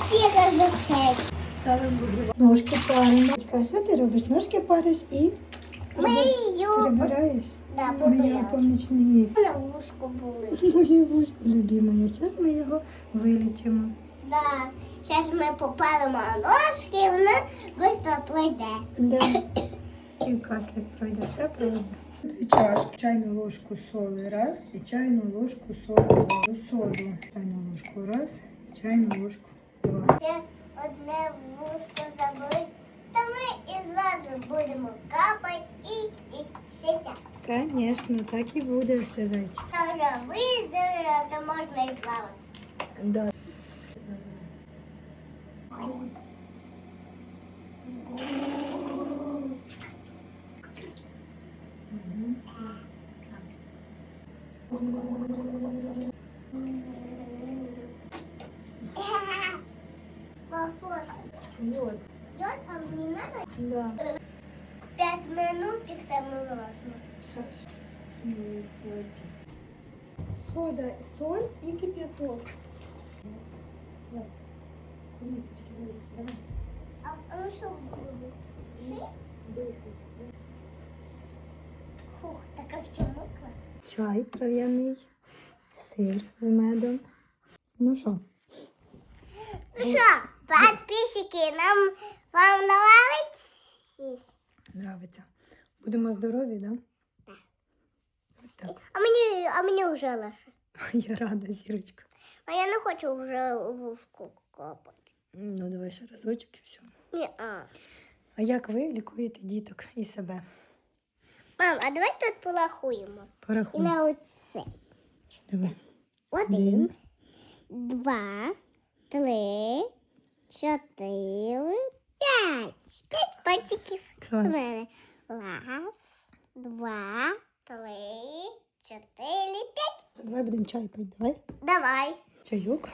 Всіх розухтять. Ставимо ножки паримо. А що ти робиш? Ножки париш і прибираєш? Да, Моя помічниця. На вушку були. Моє вузько любимое. Зараз ми його вилічимо. Да. Зараз ми попалимо ножки, і вона швидко пройде. Да. І кашлик пройде, все пройде. Дві чашки, чайну ложку соли раз і чайну ложку соли. Соду. Чайну ложку раз і чайну ложку два. Ще одне вушко забили, то ми і зразу будемо капати і, і ще. Звісно, так і буде все зайчик. Та вже виздоровіло, то можна і плавати. Да. Мафоса. Йод. Йод, а мені треба Да. 5 минут і все милосно. Сода, соль і кип'яток. Зараз. До мисочки вилізь, давай. А, а ну що буде? Фух, така вся мокра. Чай трав'яний, сир з медом. Ну що? Ну що, підписчики, нам вам нравиться? Нравиться. Будемо здорові, да? От так. А мені, а мені вже легше. Я рада, зірочка. А я не хочу вже вушку капати. Ну, давай ще разочок і все. Ні, а. А як ви лікуєте діток і себе? Мам, а давай тут порахуємо. І Порахуй. на оце. Давай. Один, два, три, чотири, п'ять. П'ять пальчиків Клас. Раз, два, три, чотири, п'ять. Давай будемо чай пити. Давай. Давай. Чайок.